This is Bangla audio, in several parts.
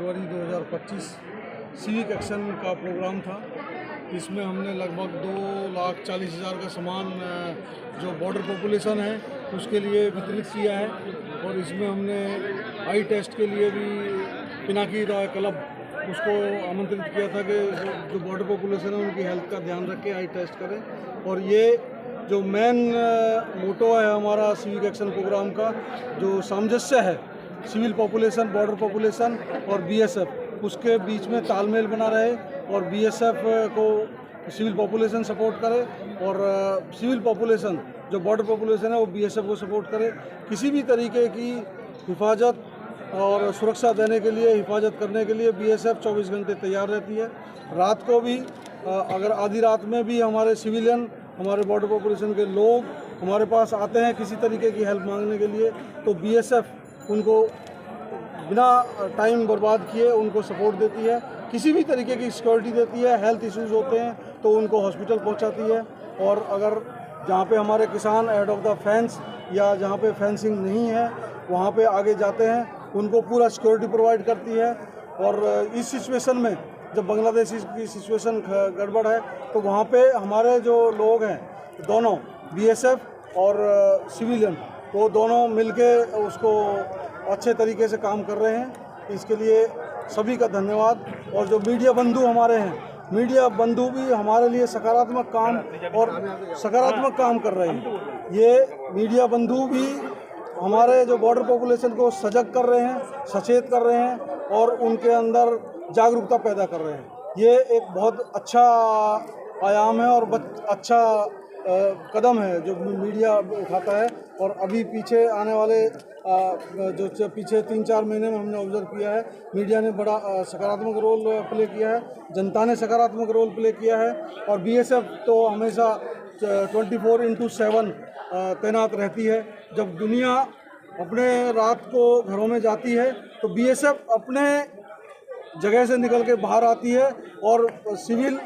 2025 सिविक एक्शन का प्रोग्राम था। इसमें हमने लगभग दो लाख चालीस हज़ार का सामान जो बॉर्डर पॉपुलेशन है, उसके लिए वितरित किया है। और इसमें हमने आई टेस्ट के लिए भी पिनाकी द क्लब उसको आमंत्रित किया था कि जो बॉर्डर पॉपुलेशन है, उनकी हेल्थ का ध्यान रखें आई टेस्ट करें। और ये जो मेन मोटो है हमारा सिविक एक्शन प्रोग्राम का, जो सामंजस्य है सिविल पॉपुलेशन, बॉर्डर पॉपुलेशन और बीएसएफ उसके बीच में तालमेल बना रहे और बीएसएफ को सिविल पॉपुलेशन सपोर्ट करे और सिविल पॉपुलेशन, जो बॉर्डर पॉपुलेशन है, वो बीएसएफ को सपोर्ट करे। किसी भी तरीके की हिफाजत और सुरक्षा देने के लिए, हिफाजत करने के लिए बीएसएफ 24 घंटे तैयार रहती है। रात को भी अगर आधी रात में भी हमारे सिविलियन, हमारे बॉर्डर पॉपुलेशन के लोग हमारे पास आते हैं किसी तरीके की हेल्प मांगने के लिए तो बीएसएफ उनको बिना टाइम बर्बाद किए उनको सपोर्ट देती है। किसी भी तरीके की सिक्योरिटी देती है हेल्थ इश्यूज़ होते हैं तो उनको हॉस्पिटल पहुंचाती है। और अगर जहाँ पे हमारे किसान एड ऑफ़ द फेंस या जहाँ पे फेंसिंग नहीं है, वहाँ पे आगे जाते हैं, उनको पूरा सिक्योरिटी प्रोवाइड करती है। और इस सिचुएशन में जब बांग्लादेश की सिचुएशन गड़बड़ है तो वहाँ पे हमारे जो लोग हैं, दोनों बीएसएफ और सिविलियन वो दोनों मिलके उसको अच्छे तरीके से काम कर रहे हैं। इसके लिए सभी का धन्यवाद। और जो मीडिया बंधु हमारे हैं, मीडिया बंधु भी हमारे लिए सकारात्मक काम और सकारात्मक काम कर रहे हैं। ये मीडिया बंधु भी हमारे जो बॉर्डर पॉपुलेशन को सजग कर रहे हैं, सचेत कर रहे हैं और उनके अंदर जागरूकता पैदा कर रहे हैं। ये एक बहुत अच्छा आयाम है और अच्छा कदम है जो मीडिया उठाता है। और अभी पीछे आने वाले जो पीछे तीन चार महीने में हमने ऑब्ज़र्व किया है। मीडिया ने बड़ा सकारात्मक रोल प्ले किया है। जनता ने सकारात्मक रोल प्ले किया है। और बीएसएफ तो हमेशा ट्वेंटी फोर इंटू सेवन तैनात रहती है। जब दुनिया अपने रात को घरों में जाती है तो बीएसएफ अपने जगह से निकल के बाहर आती है और सिविल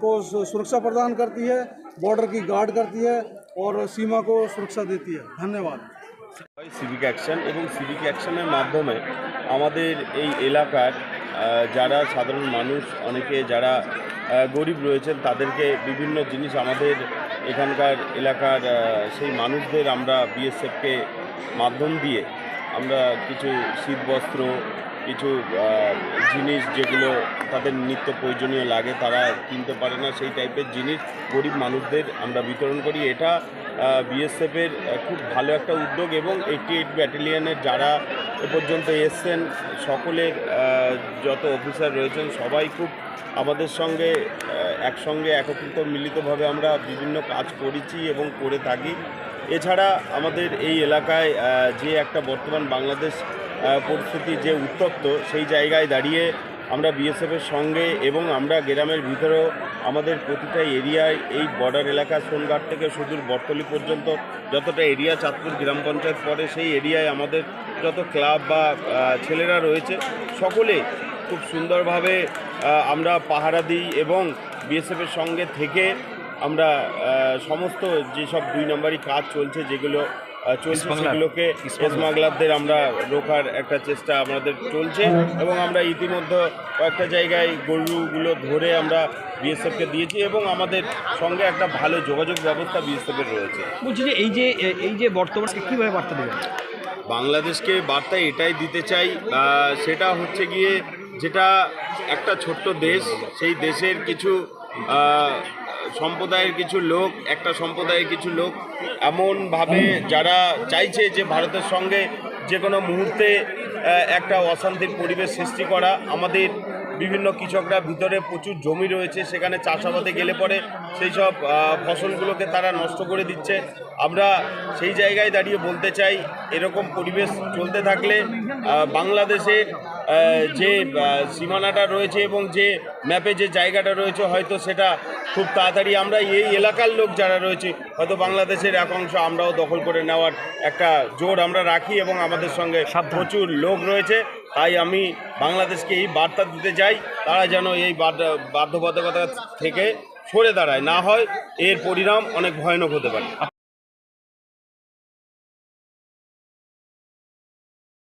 को सुरक्षा प्रदान करती है बॉर्डर की गार्ड करती है और सीमा को सुरक्षा देती है। धन्यवाद। সিভিক অ্যাকশন এবং সিভিক অ্যাকশনের মাধ্যমে আমাদের এই এলাকার যারা সাধারণ মানুষ, অনেকে যারা গরিব রয়েছেন, তাদেরকে বিভিন্ন জিনিস আমাদের এখানকার এলাকার সেই মানুষদের আমরা বিএসএফকে মাধ্যম দিয়ে আমরা কিছু শীতবস্ত্র কিছু জিনিস যেগুলো তাদের নিত্য প্রয়োজনীয় লাগে, তারা কিনতে পারে না, সেই টাইপের জিনিস গরিব মানুষদের আমরা বিতরণ করি। এটা বিএসএফের খুব ভালো একটা উদ্যোগ এবং এইটি এইট ব্যাটালিয়নের যারা এ পর্যন্ত এসছেন, সকলের যত অফিসার রয়েছেন, সবাই খুব আমাদের সঙ্গে একসঙ্গে, একত্রিত, মিলিতভাবে আমরা বিভিন্ন কাজ করেছি এবং করে থাকি। এছাড়া আমাদের এই এলাকায় যে একটা বর্তমান বাংলাদেশ পরিস্থিতি যে উত্তপ্ত, সেই জায়গায় দাঁড়িয়ে আমরা বিএসএফের সঙ্গে এবং আমরা গ্রামের ভিতরেও আমাদের প্রতিটা এরিয়ায় এই বর্ডার এলাকা সোনঘাট থেকে সুদূর বর্তলি পর্যন্ত যতটা এরিয়া চাঁদপুর গ্রাম পঞ্চায়েত পড়ে, সেই এরিয়ায় আমাদের যত ক্লাব বা ছেলেরা রয়েছে, সকলে খুব সুন্দরভাবে আমরা পাহারা দিই এবং বিএসএফের সঙ্গে থেকে আমরা সমস্ত যেসব দুই নম্বরই কাজ চলছে, যেগুলো সেগুলোকে স্মাগলারদের আমরা রোখার একটা চেষ্টা আমাদের চলছে এবং আমরা ইতিমধ্যে কয়েকটা জায়গায় গরুগুলো ধরে আমরা বিএসএফকে দিয়েছি এবং আমাদের সঙ্গে একটা ভালো যোগাযোগ ব্যবস্থা বিএসএফের রয়েছে। বলছি যে এই যে এই যে বর্তমানে কীভাবে বার্তা দেবেন? বাংলাদেশকে বার্তা এটাই দিতে চাই সেটা হচ্ছে গিয়ে যেটা একটা ছোট্ট দেশ সেই দেশের কিছু সম্প্রদায়ের কিছু লোক একটা সম্প্রদায়ের কিছু লোক এমনভাবে যারা চাইছে যে ভারতের সঙ্গে যে কোনো মুহূর্তে একটা অশান্তির পরিবেশ সৃষ্টি করা। আমাদের বিভিন্ন কৃষকরা ভিতরে প্রচুর জমি রয়েছে সেখানে চাষাবাদে গেলে পরে সেই সব ফসলগুলোকে তারা নষ্ট করে দিচ্ছে। আমরা সেই জায়গায় দাঁড়িয়ে বলতে চাই এরকম পরিবেশ চলতে থাকলে আহ, বাংলাদেশের যে সীমানাটা রয়েছে এবং যে ম্যাপে যে জায়গাটা রয়েছে হয়তো সেটা খুব তাড়াতাড়ি আমরা এই এলাকার লোক যারা রয়েছে হয়তো বাংলাদেশের এক অংশ আমরাও দখল করে নেওয়ার একটা জোর আমরা রাখি এবং আমাদের সঙ্গে প্রচুর লোক রয়েছে। তাই আমি বাংলাদেশকে এই বার্তা দিতে চাই তারা যেন এই বাধ্য- বাধ্যবাধকতা থেকে সরে দাঁড়ায়। না হয় এর পরিণাম অনেক ভয়ানক হতে পারে।